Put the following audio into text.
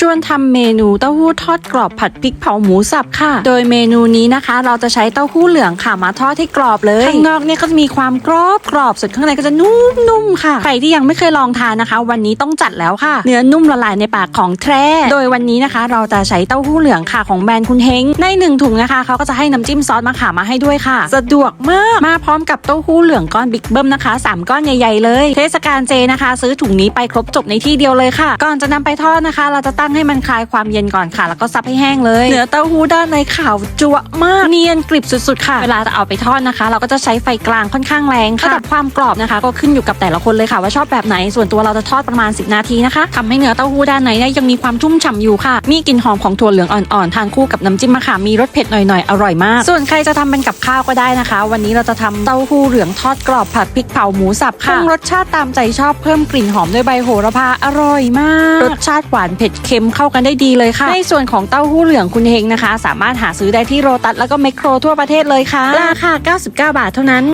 ชวนทำเมนูเต้าหู้ทอดกรอบผัดพริกเผาหมูสับค่ะ โดยเมนูนี้นะคะ เราจะใช้เต้าหู้เหลืองค่ะมาทอดให้กรอบเลย ข้างนอกเนี่ยก็จะมีความกรอบกรอบส่วนข้างในก็จะนุ่มๆค่ะ ใครที่ยังไม่เคยลองทานนะคะ วันนี้ต้องจัดแล้วค่ะ เนื้อนุ่มละลายในปากของแท้ โดยวันนี้นะคะ เราจะใช้เต้าหู้เหลืองค่ะของแบรนด์คุณเฮง ในหนึ่งถุงนะคะเขาก็จะให้น้ำจิ้มซอสมะขามมาให้ด้วยค่ะ สะดวกมากมาพร้อมกับเต้าหู้เหลืองก้อนบิ๊กเบิ้มนะคะสามก้อนใหญ่ๆเลย เทศกาลเจนะคะ ซื้อถุงนี้ไปครบจบในที่เดียวเลยค่ะ ก่อนจะนำไปทอดนะคะ เราจะตั้งให้มันคลายความเย็นก่อนค่ะ แล้วก็ซับให้แห้งเลย เนื้อเต้าหู้ด้านในขาวจั๊วะมาก เนียนกริบสุดๆค่ะ เวลาจะเอาไปทอดนะคะ เราก็จะใช้ไฟกลางค่อนข้างแรงค่ะระดับความกรอบนะคะ ก็ขึ้นอยู่กับแต่ละคนเลยค่ะ ว่าชอบแบบไหน ส่วนตัวเราจะทอดประมาณ 10 นาทีนะคะทำให้เนื้อเต้าหู้ด้านในเนี่ยยังมีความชุ่มฉ่ำอยู่ค่ะ มีกลิ่นหอมของถั่วเหลืองอ่อนๆ ทานคู่กับน้ำจิ้มมะขามมีรสเผ็ดหน่อยๆ อร่อยมาก ส่วนใครจะทำเป็นกับข้าวก็ได้นะคะ วันนี้เราจะทำเต้าหู้เหลืองทอดกรอบผัดพริกเผาหมูสับค่ะปรุงรสชาติตามใจชอบเพิ่มกลิ่นหอมด้วยใบโหระพาอร่อยมาก รสชาติหวานเผ็ดเค็มเข้ากันได้ดีเลยค่ะ ในส่วนของเต้าหู้เหลืองคุณเฮงนะคะ สามารถหาซื้อได้ที่โรตัสแล้วก็แมคโครทั่วประเทศเลยค่ะ ราคา 99 บาทเท่านั้น